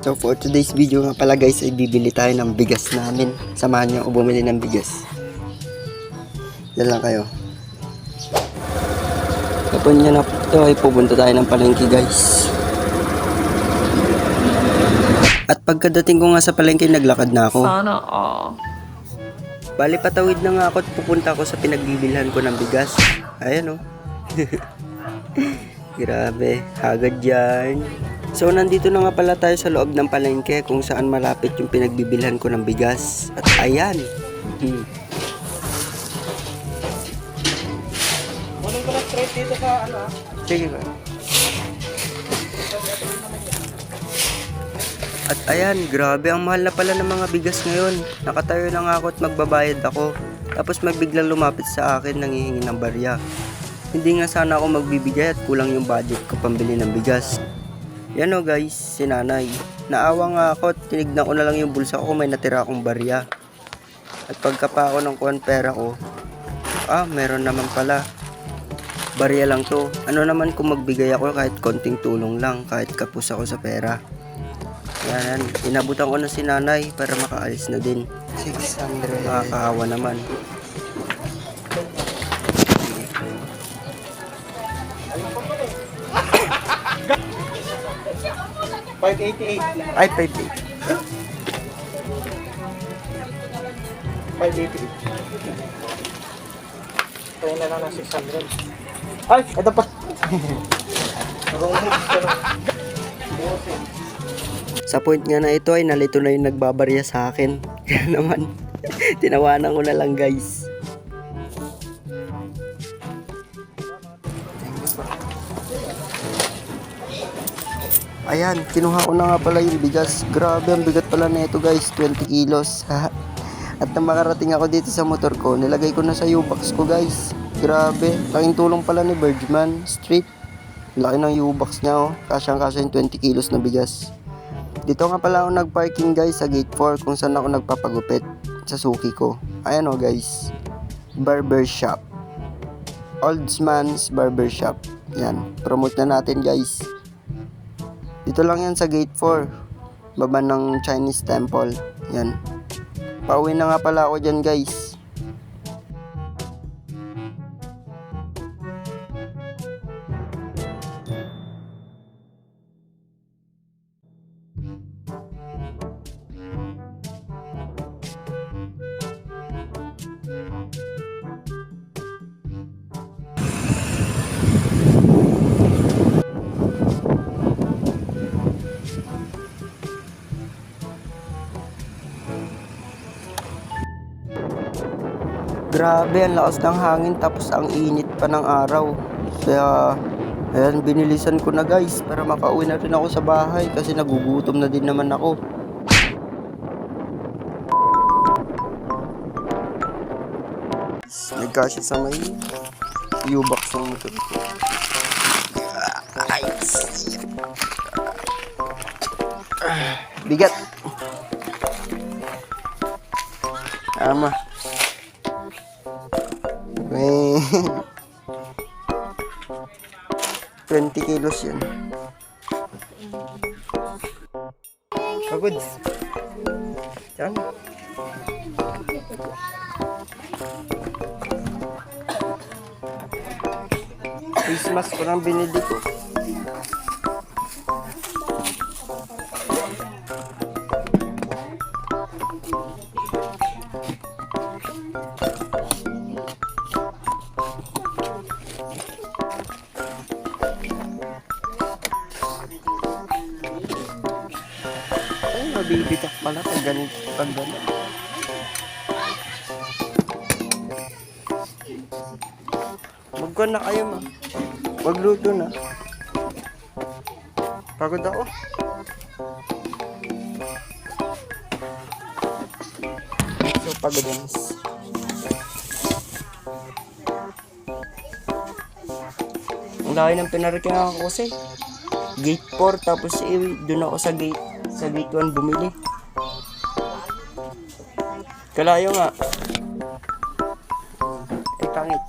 So for today's video nga pala guys ay bibili tayo ng bigas namin. Samahan niyo ako bumili ng bigas. Yan lang kayo. Kapag niya na ito ay pupunta tayo ng palengke guys. At pagkadating ko nga sa palengke naglakad na ako. Sana all. Bali patawid na nga ako at pupunta ako sa pinagbibilhan ko ng bigas. Ayan oh. Grabe, hagad yan. So nandito na nga pala tayo sa loob ng palengke kung saan malapit yung pinagbibilhan ko ng bigas. At ayan. Hmm. Ko na straight dito sa ano ah. Sige ba? At ayan, grabe ang mahal na pala ng mga bigas ngayon. Nakatayo na nga ako at magbabayad ako. Tapos magbiglang lumapit sa akin nangihingi ng barya. Hindi nga sana ako magbibigay at kulang yung budget ko pambili ng bigas. Yan o guys, si nanay. Naawa nga ako at tinignan ko na lang yung bulsa ko may natira akong barya. At pagkapa ako ng kuwan pera ko, ah, meron naman pala barya lang to. Ano naman kung magbigay ako kahit konting tulong lang, kahit kapos ako sa pera. Yan, inabutan ko na si nanay para makaalis na din. 600. Nakakaawa naman. Five eighty eight. Ay, 58. Five eighty eight. Kaya na lang ng 600. Ay, ito pa. Sa point nga na ito ay nalito na yung nagbabarya sa akin. Kaya naman, tinawanan ko na lang guys. Ayan, kinuha ko na nga pala yung bigas. Grabe, ang bigat pala na ito guys, 20 kilos. At nang makarating ako dito sa motor ko, nilagay ko na sa U-box ko guys. Grabe, laking tulong pala ni Birdman Street. Laki ng U-box niya oh, kasyang kasya yung 20 kilos na bigas. Dito nga pala ako nag-parking guys sa gate 4 kung saan ako nagpapagupit sa suki ko. Ayan o guys, barber shop. Oldsman's Barber Shop. Yan, promote na natin guys. Dito lang yan sa gate 4. Baba ng Chinese temple. Yan. Pauwi na nga pala ako dyan guys. Grabe, ang lakas ng hangin tapos ang init pa ng araw. Kaya, ayan, binilisan ko na guys para makauwi na rin ako sa bahay kasi nagugutom na din naman ako. Nagkasya sa may U-box ng motor ko. Ay, Bigat. Ama. 20 kilos yun. Pagod. Diyan. Face mask ko lang binili ko. Ay, mabibitak pala pag ganito. Pag ganito. Magkuhan na kayo, ma. Magluto na. Pagod ako. So, pagod na. layo ng pinarating ako kasi. Gate 4, tapos eh, doon ako sa gate, sa gate 1 bumili. Kalayo nga. Eh, pangit.